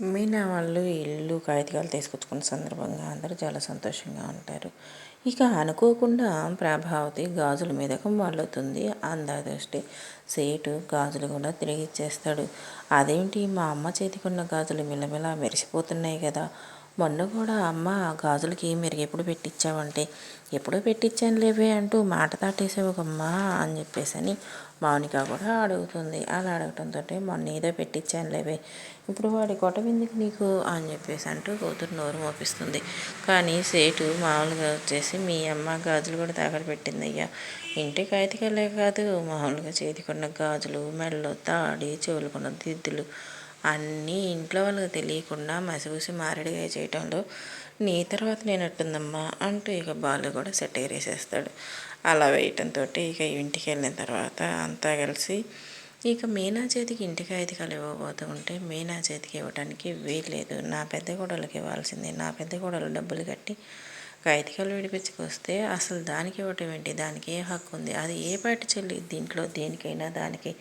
మీనా వాళ్ళు ఇల్లు కాగితాలు తీసుకొచ్చుకున్న సందర్భంగా అందరూ చాలా సంతోషంగా ఉంటారు. ఇక అనుకోకుండా ప్రభావతి గాజుల మీదకు మళ్ళుతుంది అందదృష్టి సేటు గాజులు కూడా తిరిగి ఇచ్చేస్తాడు. అదేంటి? మా అమ్మ చేతికి ఉన్న గాజులు మిలమిలా మెరిసిపోతున్నాయి కదా. మొన్న కూడా అమ్మ గాజులకి మీరు ఎప్పుడు పెట్టించావంటే ఎప్పుడో పెట్టించాను లేవే అంటూ మాట తాటేసావుకమ్మా అని చెప్పేసి అని మౌనిక కూడా అడుగుతుంది. అలా అడగటంతో మొన్న ఏదో పెట్టించాను లేవే ఇప్పుడు వాడి కొట ఎందుకు నీకు అని చెప్పేసి అంటూ కూతురు నోరు మోపిస్తుంది. కానీ సేటు మామూలుగా వచ్చేసి మీ అమ్మ గాజులు కూడా తాగడి పెట్టింది అయ్యా అయితే కాదు మామూలుగా చేతికున్న గాజులు మెడలో తాడి చెవులుకున్న దిద్దులు అన్నీ ఇంట్లో వాళ్ళకి తెలియకుండా మసిపూసి మారడిగా చేయటంలో నీ తర్వాత నేనట్టుందమ్మా అంటూ ఇక బాలు కూడా సెట్ వేసేస్తాడు అలా వేయటంతో ఇక ఇంటికి వెళ్ళిన తర్వాత అంతా కలిసి ఇక మీనా చేతికి ఇంటికి ఐదుకాలు ఇవ్వబోతూ ఉంటే మీనా చేతికి ఇవ్వడానికి వీల్లేదు. నా పెద్ద కోడలకి ఇవ్వాల్సింది. నా పెద్ద కోడలు డబ్బులు కట్టి కైతికలు విడిపించుకొస్తే అసలు దానికి ఇవ్వటం ఏంటి? దానికి ఏ హక్కు ఉంది? అది ఏ పాటి చెల్లి? దీంట్లో దేనికైనా దానికి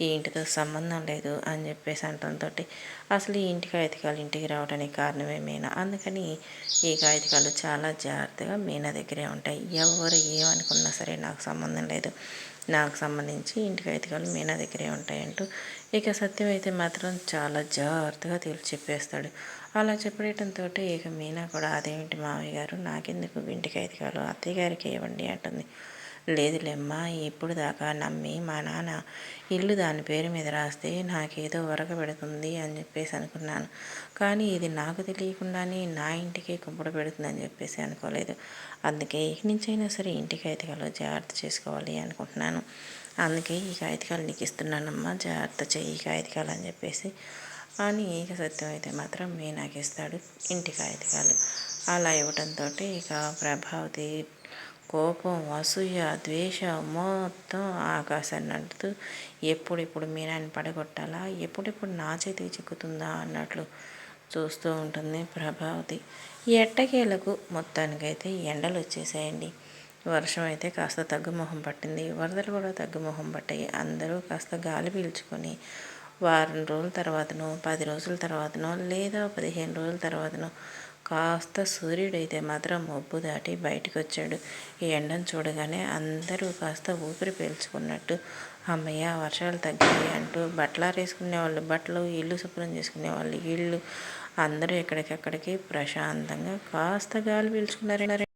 ఈ ఇంటితో సంబంధం లేదు అని చెప్పేసి అంటంతో అసలు ఈ ఇంటి కాగితాలు ఇంటికి రావడానికి కారణమే మీనా అందుకని ఈ కాగితకాలు చాలా జాగ్రత్తగా మీనా దగ్గరే ఉంటాయి. ఎవరు ఏమనుకున్నా సరే నాకు సంబంధం లేదు. నాకు సంబంధించి ఇంటి కాగితాలు మీనా దగ్గరే ఉంటాయంటూ ఇక సత్యం అయితే మాత్రం చాలా జాగ్రత్తగా తేల్చి చెప్పేస్తాడు. అలా చెప్పడంతో ఇక మీనా కూడా అదేమిటి మావయ్య గారు నాకెందుకు ఇంటికి కాదు అత్తయ్య గారికి ఇవ్వండి అంటుంది. లేదులేమ్మా ఇప్పుడు దాకా నమ్మి మా నాన్న ఇల్లు దాని పేరు మీద రాస్తే నాకేదో వరక పెడుతుంది అని చెప్పేసి అనుకున్నాను. కానీ ఇది నాకు తెలియకుండానే నా ఇంటికి కుంపడ పెడుతుందని చెప్పేసి అనుకోలేదు. అందుకే ఇక నుంచైనా సరే ఇంటికి కాగితాలు జాగ్రత్త చేసుకోవాలి అనుకుంటున్నాను. అందుకే ఈ కాగితకాలు నీకు ఇస్తున్నానమ్మా జాగ్రత్త చెయ్యి ఈ అని చెప్పేసి. అని ఇక సత్యం అయితే మాత్రం మీనాకి ఇస్తాడు ఇంటి కాగితకాలు. అలా ఇవ్వడంతో ఇక ప్రభావతి కోపం అసూయ ద్వేష మొత్తం ఆకాశాన్ని అంటుతూ ఎప్పుడెప్పుడు మీనాన్ని పడగొట్టాలా? ఎప్పుడెప్పుడు నా చేతికి చిక్కుతుందా? అన్నట్లు చూస్తూ ఉంటుంది ప్రభావతి. ఎట్టకేలకు? మొత్తానికైతే ఎండలు వచ్చేసాయండి వర్షం అయితే కాస్త తగ్గుముఖం పట్టింది. వరదలు కూడా తగ్గుముఖం పట్టాయి. అందరూ కాస్త గాలి పీల్చుకొని వారం రోజుల తర్వాతనో పది రోజుల తర్వాతనో లేదా పదిహేను రోజుల తర్వాతనో కాస్త సూర్యుడైతే మాత్రం మబ్బు దాటి బయటకు వచ్చాడు ఈ ఎండను చూడగానే అందరూ కాస్త ఊపిరి పీల్చుకున్నట్టు అమ్మయ్య వర్షాలు తగ్గాయి అంటూ బట్టలు ఆరేసుకునే వాళ్ళు బట్టలు ఇల్లు శుభ్రం చేసుకునే వాళ్ళు ఇల్లు అందరూ ఎక్కడికక్కడికి ప్రశాంతంగా కాస్త గాలి పీల్చుకున్నారు